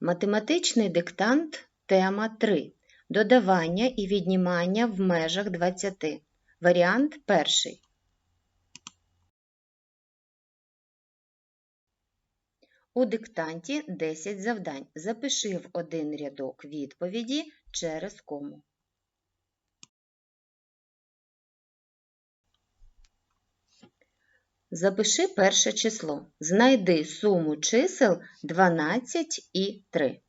Математичний диктант, тема 3. Додавання і віднімання в межах 20. Варіант 1. У диктанті 10 завдань. Запиши в один рядок відповіді через кому. Запиши перше число. Знайди суму чисел 12 і 3.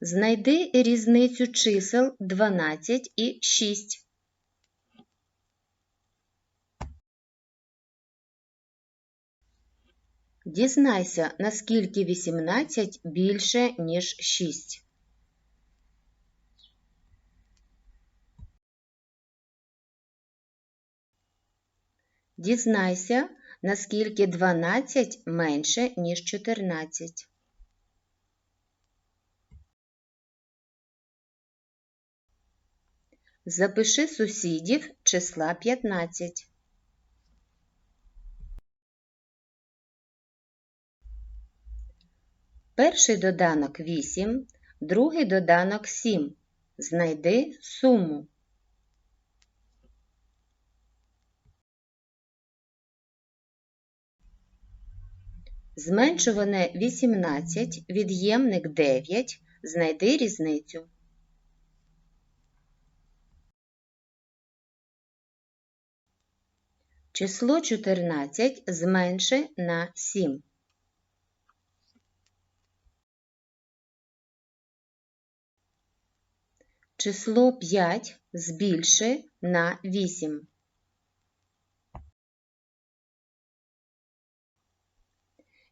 Знайди різницю чисел 12 і 6. Дізнайся, наскільки 18 більше, ніж 6. Дізнайся, наскільки 12 менше, ніж 14. Запиши сусідів числа 15. Перший доданок 8, другий доданок 7. Знайди суму. Зменшуване 18, від'ємник 9. Знайди різницю. Число 14 зменши на 7. Число 5 збільши на 8.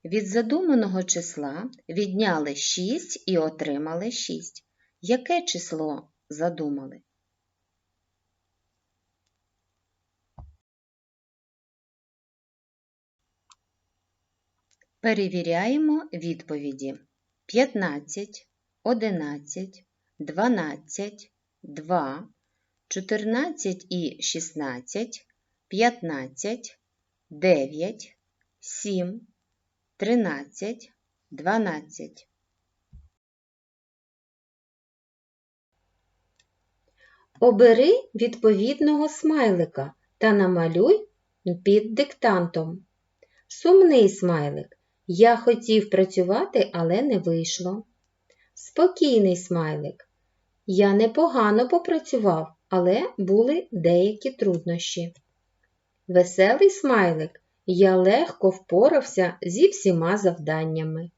Від задуманого числа відняли 6 і отримали 6. Яке число задумали? Перевіряємо відповіді. 15, 11, 12, 2, 14 і 16, 15, 9, 7, 13, 12. Обери відповідного смайлика та намалюй під диктантом. Сумний смайлик. Я хотів працювати, але не вийшло. Спокійний смайлик. Я непогано попрацював, але були деякі труднощі. Веселий смайлик. Я легко впорався зі всіма завданнями.